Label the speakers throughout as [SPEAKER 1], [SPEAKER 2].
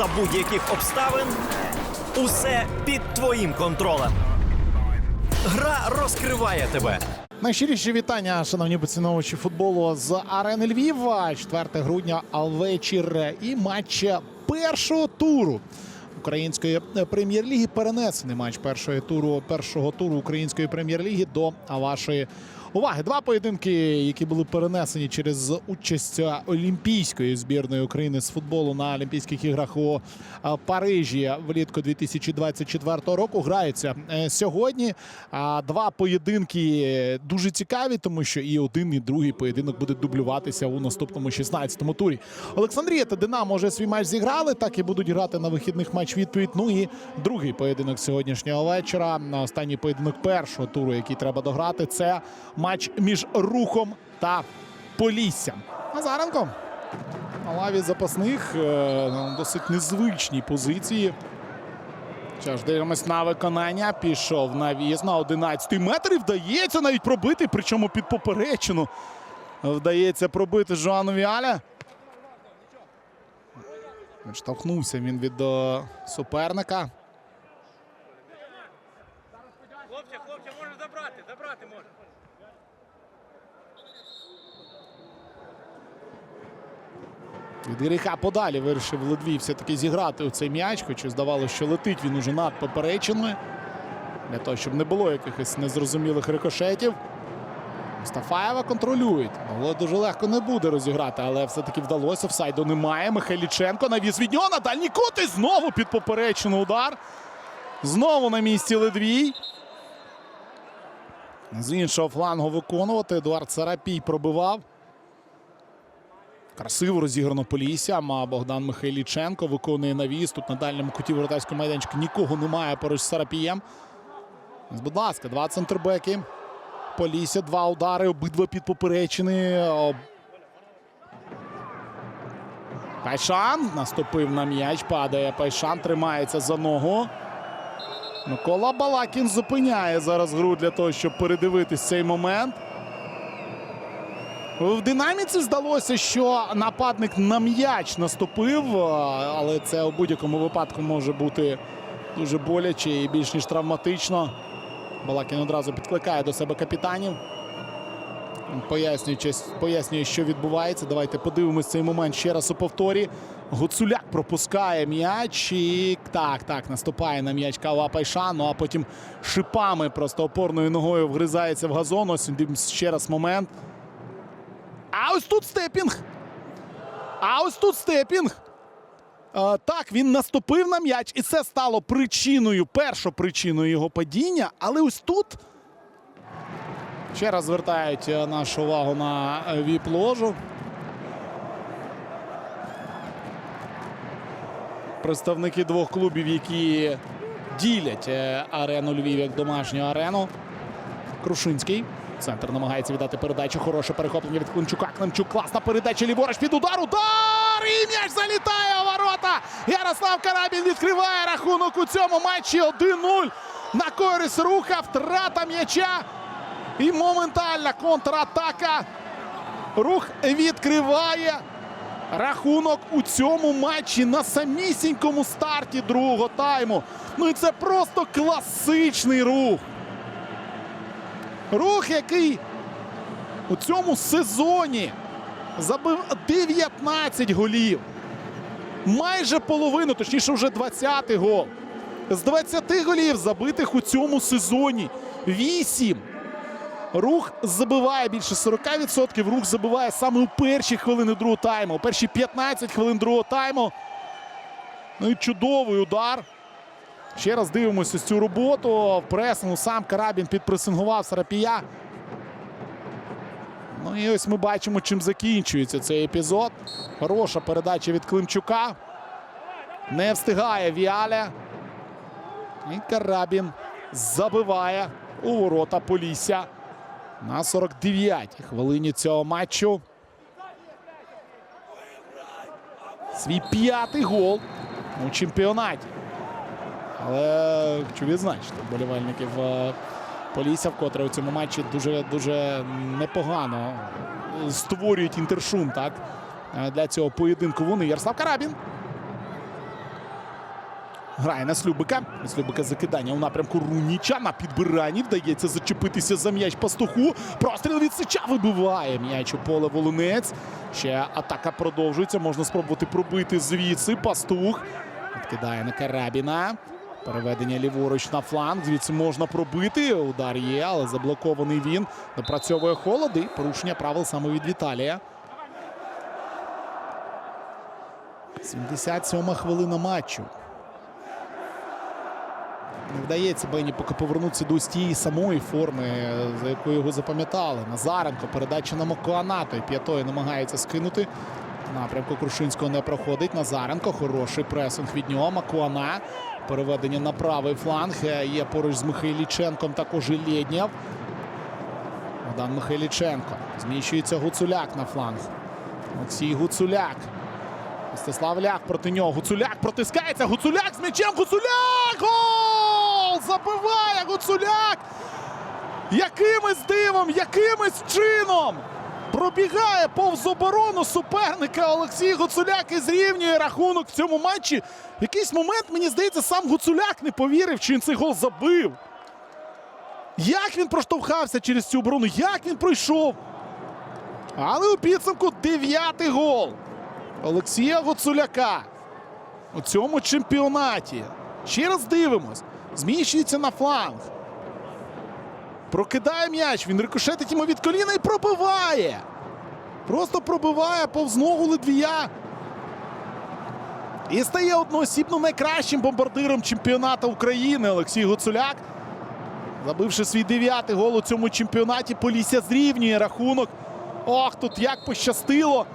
[SPEAKER 1] за будь-яких обставин. Усе під твоїм контролем. Гра розкриває тебе.
[SPEAKER 2] Найщиріші вітання, шановні поціновувачі футболу з арени Львова. 4 грудня а вечір і матч першого туру української прем'єр-ліги. Перенесений матч першого туру першого туру української прем'єр-ліги до вашої уваги. Два поєдинки, які були перенесені через участь Олімпійської збірної України з футболу на Олімпійських іграх у е, Парижі влітку 2024 року. Граються е, сьогодні. Два поєдинки дуже цікаві, тому що і один, і другий поєдинок буде дублюватися у наступному 16-му турі. Олександрія та Динамо вже свій матч зіграли, так і будуть грати на вихідних матч відповідь. Ну і другий поєдинок сьогоднішнього вечора. Останній поєдинок першого туру, який треба дограти, це матч між рухом та Поліссям. Назаренко на лаві запасних е, на досить незвичній позиції. Що дивимось на виконання. Пішов на в'їзд на 11 метр і вдається навіть пробити, причому під поперечину. Вдається пробити Жоану Віаля. Відштовхнувся він від е, суперника.
[SPEAKER 3] Хлопче, хлопче, може забрати, забрати може.
[SPEAKER 2] Від гріха подалі вирішив Ледвій все-таки зіграти у цей м'яч, хоча здавалося, що летить він уже над поперечиною. Для того, щоб не було якихось незрозумілих рикошетів. Мустафаєва контролюють. Могло дуже легко не буде розіграти, але все-таки вдалося. Офсайду немає. Михайліченко навіз від нього на дальній кут і знову під поперечину удар. Знову на місці Ледвій. З іншого флангу виконувати. Едуард Сарапій пробивав. Красиво розіграно Полісся. А Богдан Михайліченко виконує навіс. Тут на дальньому куті воротарського майданчика нікого немає поруч з Сарапієм. Будь ласка, два центрбеки. Полісся, два удари, обидва під поперечини. Пайшан наступив на м'яч, падає. Пайшан тримається за ногу. Микола Балакін зупиняє зараз гру для того, щоб передивитись цей момент. В динаміці здалося, що нападник на м'яч наступив, але це у будь-якому випадку може бути дуже боляче і більш ніж травматично. Балакін одразу підкликає до себе капітанів. Пояснює, що відбувається. Давайте подивимось цей момент ще раз у повторі. Гуцуляк пропускає м'яч і так, так, наступає на м'яч Кава Пайша. Ну а потім шипами просто опорною ногою вгризається в газон. Ось ще раз момент. А ось тут степінг. А ось тут степінг. Е, так, він наступив на м'яч, і це стало причиною, першопричиною його падіння. Але ось тут ще раз звертають е, нашу увагу на е, віп-ложу. Представники двох клубів, які ділять арену Львів як домашню арену. Крушинський. Центр намагається віддати передачу. Хороше перехоплення від Климчука. Климчук класна передача. Ліворуч під удар. Удар! І м'яч залітає у ворота. Ярослав Карабін відкриває рахунок у цьому матчі 1-0. На користь руха. Втрата м'яча. І моментальна контратака. Рух відкриває рахунок у цьому матчі на самісінькому старті другого тайму. Ну і це просто класичний рух. Рух, який у цьому сезоні забив 19 голів. Майже половину, точніше, вже 20-й гол. З 20 голів забитих у цьому сезоні 8. Рух забиває більше 40%. Рух забиває саме у перші хвилини другого тайму. У перші 15 хвилин другого тайму. Ну і чудовий удар. Ще раз дивимося цю роботу. В пресингу сам Карабін підпресингував Сарапія. Ну і ось ми бачимо, чим закінчується цей епізод. Хороша передача від Климчука. Не встигає Віаля. І Карабін забиває у ворота Полісся на 49-й хвилині цього матчу. Свій п'ятий гол у чемпіонаті. Але хочу відзначити болівальників е, Полісся, вкотре у цьому матчі дуже дуже непогано створюють інтершум так, е, для цього поєдинку. Вони Ярослав Карабін. Грає на Слюбика. Слюбика закидання у напрямку Руніча. На підбиранні вдається зачепитися за м'яч пастуху. Простріл від Сича вибиває м'яч у поле Волинець. Ще атака продовжується. Можна спробувати пробити звідси. Пастух відкидає на Карабіна. Переведення ліворуч на фланг. Звідси можна пробити. Удар є, але заблокований він. Допрацьовує холод і порушення правил саме від Віталія. 77 хвилина матчу. Не вдається Бені поки повернутися до тієї самої форми, за якою його запам'ятали. Назаренко, передача на Мокоаната. І п'ятою намагається скинути. Напрямку Крушинського не проходить. Назаренко. Хороший пресинг від нього. Макуана. Переведення на правий фланг. Е, Є поруч з Михайліченком також і Лєднєв. Богдан Михайліченко. Зміщується Гуцуляк на фланг. Олексій Гуцуляк. Мстислав Ляк проти нього. Гуцуляк протискається. Гуцуляк з м'ячем. Гуцуляк! Гол! Забиває Гуцуляк! Якимось дивом, якимось чином пробігає повз оборону суперника Олексій Гуцуляк і зрівнює рахунок в цьому матчі. В якийсь момент, мені здається, сам Гуцуляк не повірив, чи він цей гол забив. Як він проштовхався через цю оборону, як він пройшов. Але у підсумку дев'ятий гол. Олексія Гуцуляка у цьому чемпіонаті. Ще раз дивимось. Зміщується на фланг. Прокидає м'яч. Він рикошетить йому від коліна і пробиває. Просто пробиває повз ногу Ледвія. І стає одноосібно найкращим бомбардиром чемпіонату України Олексій Гуцуляк. Забивши свій дев'ятий гол у цьому чемпіонаті, Полісся зрівнює рахунок. Ох, тут як пощастило.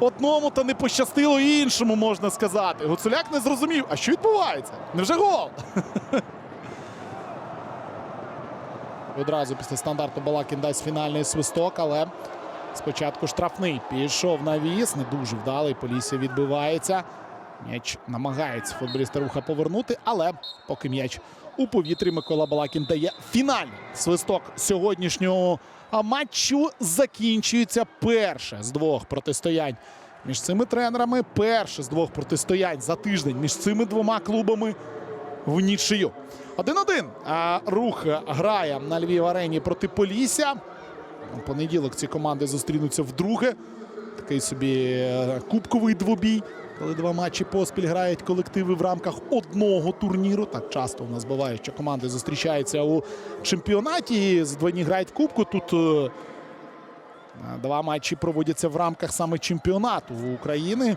[SPEAKER 2] Одному та не пощастило іншому, можна сказати. Гуцуляк не зрозумів, а що відбувається? Невже гол? Одразу після стандарту Балакін дасть фінальний свисток, але спочатку штрафний. Пішов на віз, не дуже вдалий. Полісся відбивається. М'яч намагається футболіст руха повернути, але поки м'яч у повітрі Микола Балакін дає фінальний свисток сьогоднішнього матчу. Закінчується перше з двох протистоянь між цими тренерами. Перше з двох протистоянь за тиждень між цими двома клубами в нічию. 1-1. А рух грає на Львів арені проти Полісся. У понеділок ці команди зустрінуться вдруге. Такий собі е, кубковий двобій, коли два матчі поспіль грають колективи в рамках одного турніру. Так часто у нас буває, що команди зустрічаються у чемпіонаті. З двойні грають в кубку. Тут е, два матчі проводяться в рамках саме чемпіонату України.